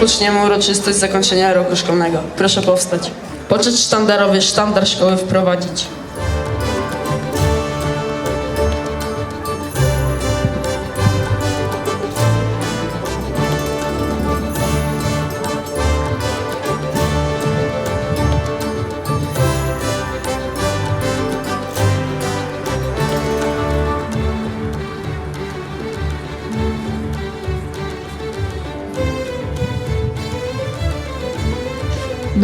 rozpoczniemy uroczystość zakończenia roku szkolnego. Proszę powstać. Poczet sztandarowy sztandar szkoły wprowadzić.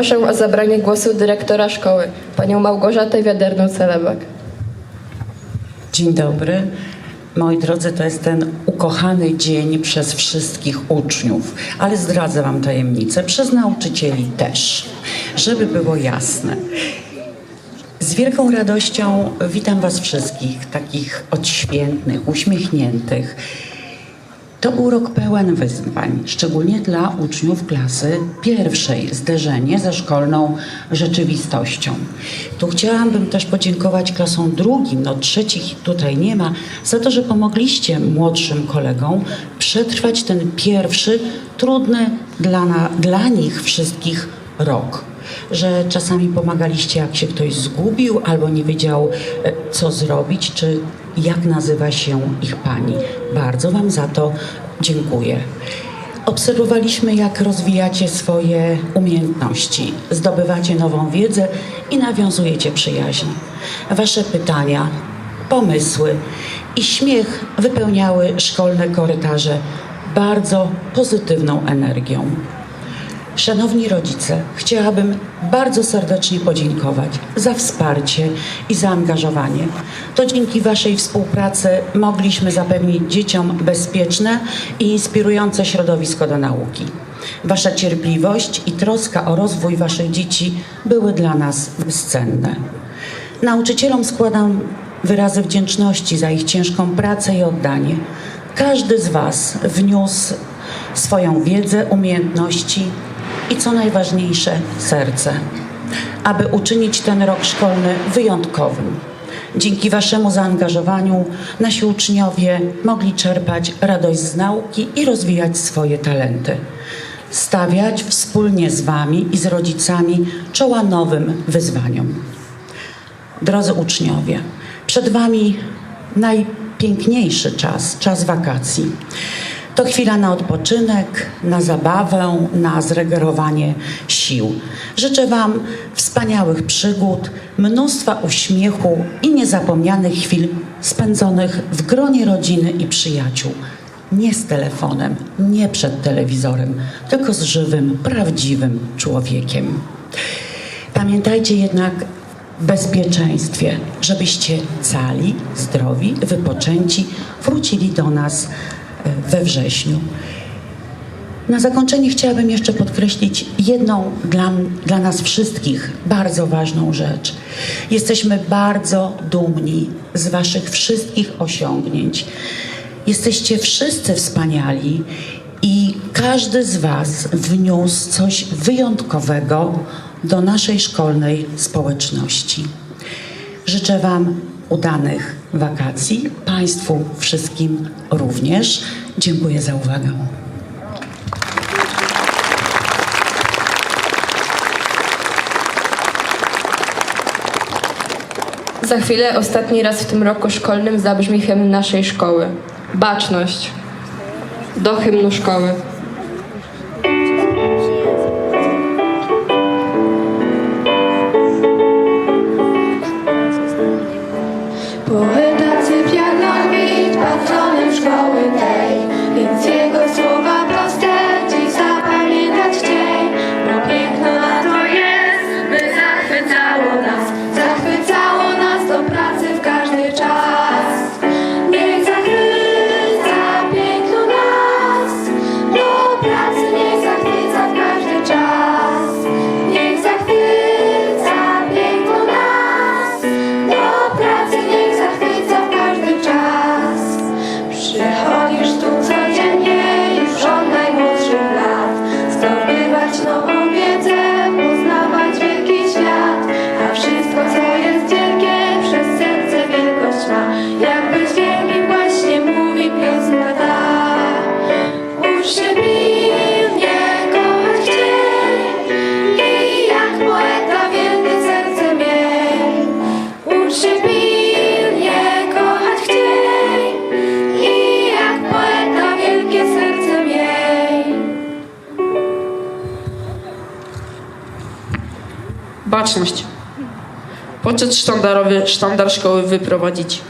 Proszę o zabranie głosu dyrektora szkoły, panią Małgorzatę Wiaderną-Celebak. Dzień dobry. Moi drodzy, to jest ten ukochany dzień przez wszystkich uczniów, ale zdradzę Wam tajemnicę, przez nauczycieli też, żeby było jasne. Z wielką radością witam Was wszystkich, takich odświętnych, uśmiechniętych. To był rok pełen wyzwań, szczególnie dla uczniów klasy pierwszej, zderzenie ze szkolną rzeczywistością. Tu chciałabym też podziękować klasom drugim, no trzecich tutaj nie ma, za to, że pomogliście młodszym kolegom przetrwać ten pierwszy, trudny dla, na, dla nich wszystkich rok. Że czasami pomagaliście, jak się ktoś zgubił albo nie wiedział, e, co zrobić, czy jak nazywa się ich pani. Bardzo Wam za to dziękuję. Obserwowaliśmy, jak rozwijacie swoje umiejętności, zdobywacie nową wiedzę i nawiązujecie przyjaźń. Wasze pytania, pomysły i śmiech wypełniały szkolne korytarze bardzo pozytywną energią. Szanowni rodzice, chciałabym bardzo serdecznie podziękować za wsparcie i zaangażowanie. To dzięki Waszej współpracy mogliśmy zapewnić dzieciom bezpieczne i inspirujące środowisko do nauki. Wasza cierpliwość i troska o rozwój Waszych dzieci były dla nas bezcenne. Nauczycielom składam wyrazy wdzięczności za ich ciężką pracę i oddanie. Każdy z Was wniósł swoją wiedzę, umiejętności i co najważniejsze serce, aby uczynić ten rok szkolny wyjątkowym. Dzięki Waszemu zaangażowaniu nasi uczniowie mogli czerpać radość z nauki i rozwijać swoje talenty. Stawiać wspólnie z Wami i z rodzicami czoła nowym wyzwaniom. Drodzy uczniowie, przed Wami najpiękniejszy czas, czas wakacji. To chwila na odpoczynek, na zabawę, na zregerowanie sił. Życzę Wam wspaniałych przygód, mnóstwa uśmiechu i niezapomnianych chwil spędzonych w gronie rodziny i przyjaciół. Nie z telefonem, nie przed telewizorem, tylko z żywym, prawdziwym człowiekiem. Pamiętajcie jednak bezpieczeństwie, żebyście cali, zdrowi, wypoczęci wrócili do nas we wrześniu. Na zakończenie chciałabym jeszcze podkreślić jedną dla, dla nas wszystkich bardzo ważną rzecz. Jesteśmy bardzo dumni z Waszych wszystkich osiągnięć. Jesteście wszyscy wspaniali i każdy z Was wniósł coś wyjątkowego do naszej szkolnej społeczności. Życzę Wam udanych wakacji, Państwu wszystkim również. Dziękuję za uwagę. Za chwilę ostatni raz w tym roku szkolnym zabrzmi hymn naszej szkoły. Baczność. Do hymnu szkoły. Baczność. Poczet sztandarowy sztandar szkoły wyprowadzić.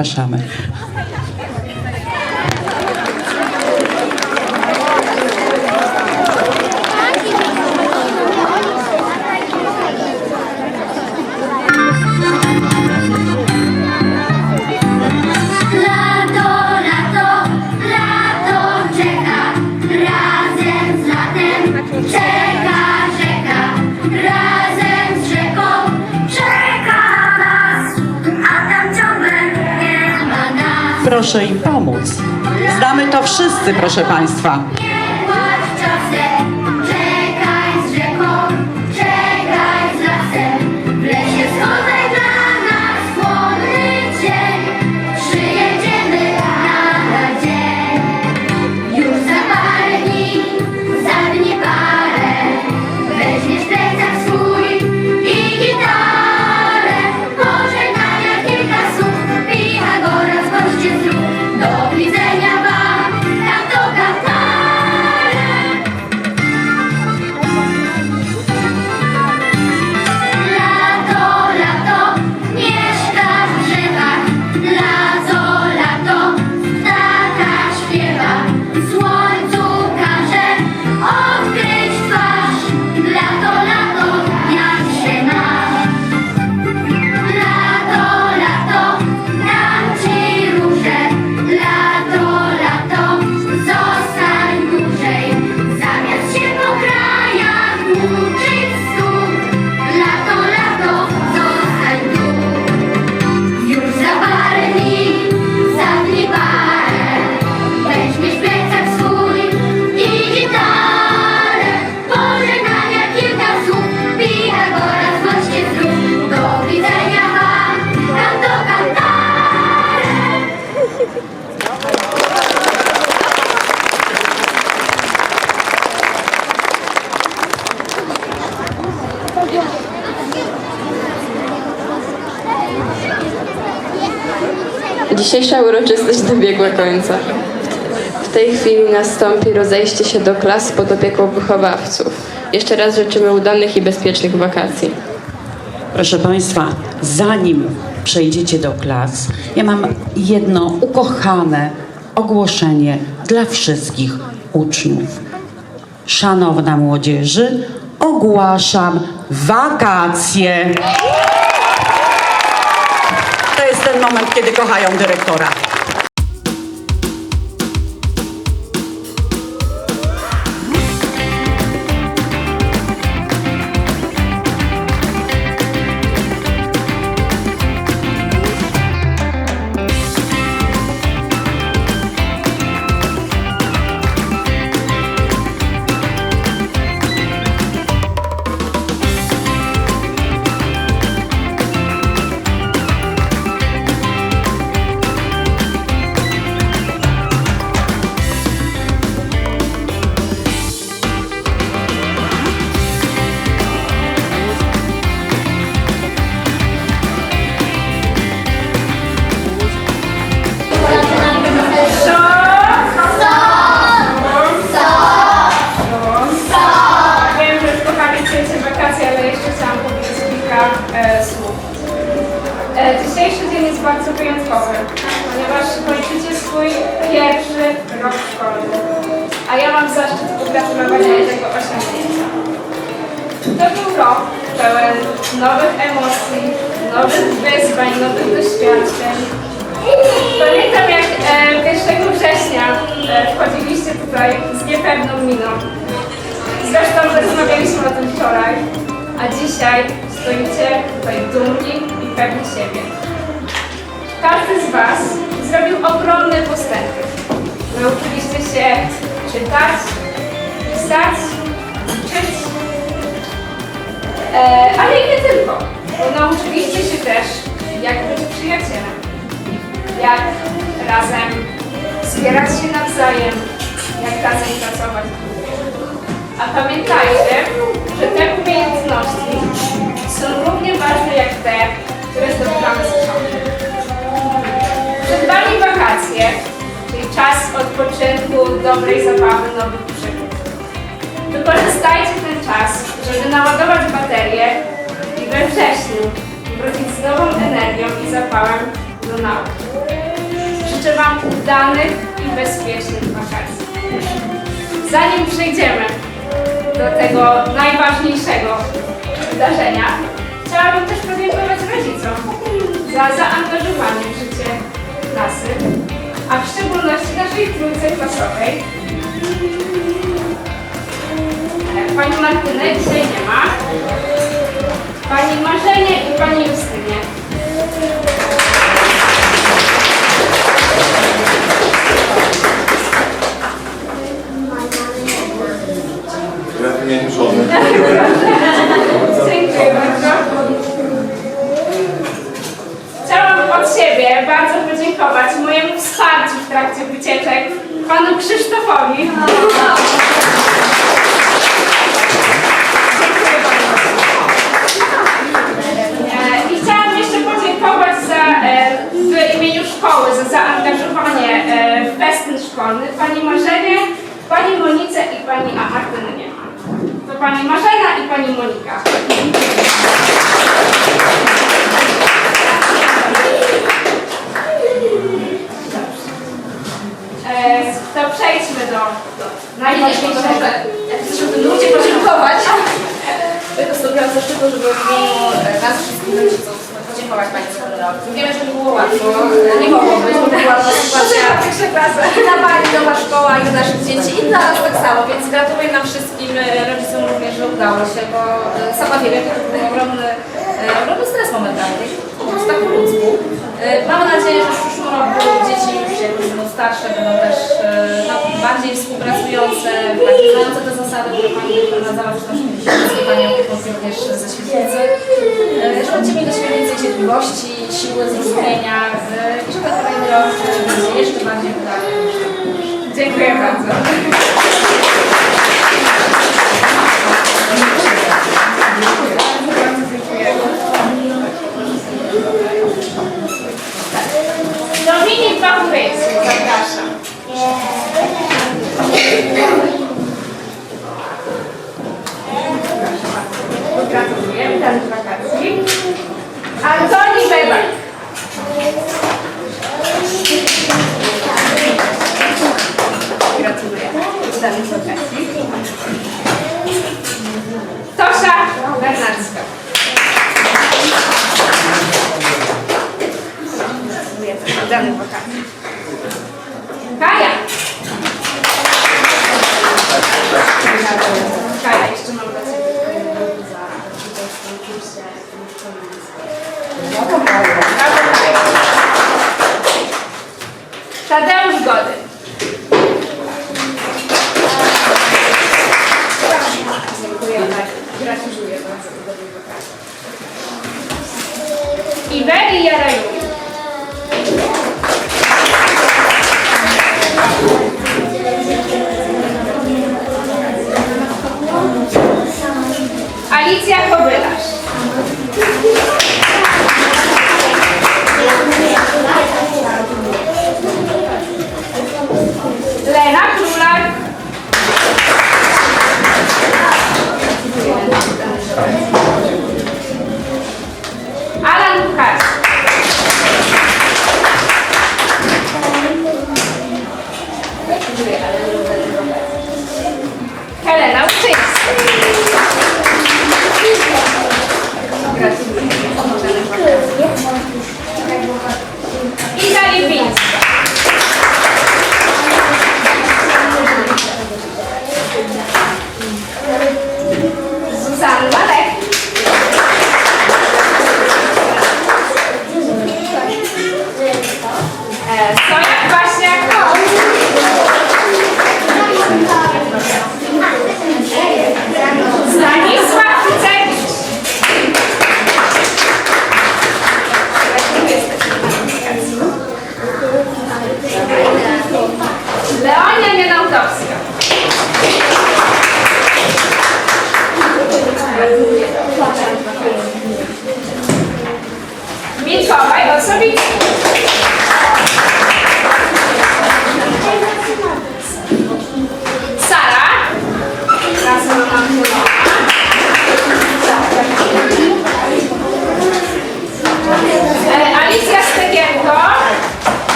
Kashama. Proszę im pomóc. Znamy to wszyscy, proszę Państwa. Dzisiejsza uroczystość dobiegła końca. W tej chwili nastąpi rozejście się do klas pod opieką wychowawców. Jeszcze raz życzymy udanych i bezpiecznych wakacji. Proszę Państwa, zanim przejdziecie do klas, ja mam jedno ukochane ogłoszenie dla wszystkich uczniów. Szanowna młodzieży, ogłaszam wakacje. Moment, kiedy kochają dyrektora. Osiągnięcia. To był rok pełen nowych emocji, nowych wyzwań, nowych doświadczeń. Pamiętam jak e, 1 września e, wchodziliście tutaj z niepewną miną. Zresztą rozmawialiśmy o tym wczoraj, a dzisiaj stoicie tutaj dumni i pewni siebie. Każdy z Was zrobił ogromne postępy. Nauczyliście się czytać, pisać, liczyć, e, ale i nie tylko. Bo nauczyliście się też, jak być przyjacielem, jak razem wspierać się nawzajem, jak razem pracować. A pamiętajcie, że te umiejętności są równie ważne jak te, które zdobywamy z książek. Przed Wami wakacje, czyli czas odpoczynku, dobrej zabawy, nowych. Wykorzystajcie ten czas, żeby naładować baterię i we wrześniu wrócić z nową energią i zapałem do nauki. Życzę Wam udanych i bezpiecznych wakacji. Zanim przejdziemy do tego najważniejszego wydarzenia, chciałabym też podziękować rodzicom za zaangażowanie w życie klasy, a w szczególności naszej trójce klasowej. E, Pani Martyny dzisiaj nie ma. Pani Marzenie i Pani Justynie. Gratuluję żony. Dziękuję bardzo. Chciałam od siebie bardzo podziękować mojemu wsparciu w trakcie wycieczek panu Krzysztofowi. Dziękuję bardzo. E, I chciałam jeszcze podziękować za, e, w imieniu szkoły za zaangażowanie e, w festyn szkolny pani Marzenie, pani Monice i pani A Martyny nie ma. To pani Marzena i pani Monika. E, to przejdźmy do najważniejszego. Żeby ludzie podziękować. Tylko sobie miałam zaszczytu, żeby w imieniu e, nas wszystkich rodziców podziękować Pani Skolero. Wiemy, że nie było łatwo. e, Nie mogło być, bo była to sytuacja i dla Pani, nowa szkoła, i dla naszych dzieci, i dla nas tak samo. Więc gratuluję nam wszystkim e, rodzicom również, że udało się, bo e, sama wiem, jaki to był ogromny, e, ogromny stres momentami. Po prostu tak po ludzku. E, Mamy nadzieję, że w przyszłym roku dzieci już jak będą starsze, będą też e, no, bardziej współpracujące, bardziej te zasady, które Pani wprowadzała w naszym wszystkie Pani również ze świetlicy. Że będziemy mieli więcej cierpliwości, siły, zrozumienia e, i że ten kolejny rok będzie jeszcze bardziej udany. Dziękuję. Bardzo Dominik Bachuryński, zapraszam. Gratuluję, witamy z wakacji. Antoni Bebek. Gratuluję. Udanych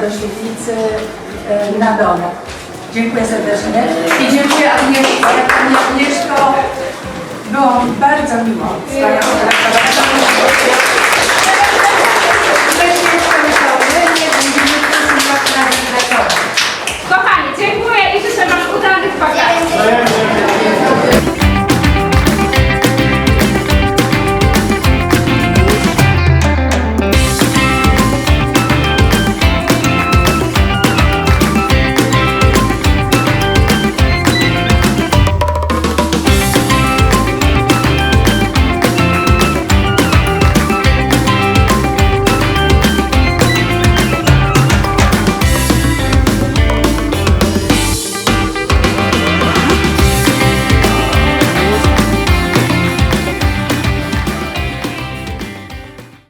do świetlicy e, na domu. Dziękuję serdecznie i dziękuję Agnieszko. Było mi bardzo miło z Panią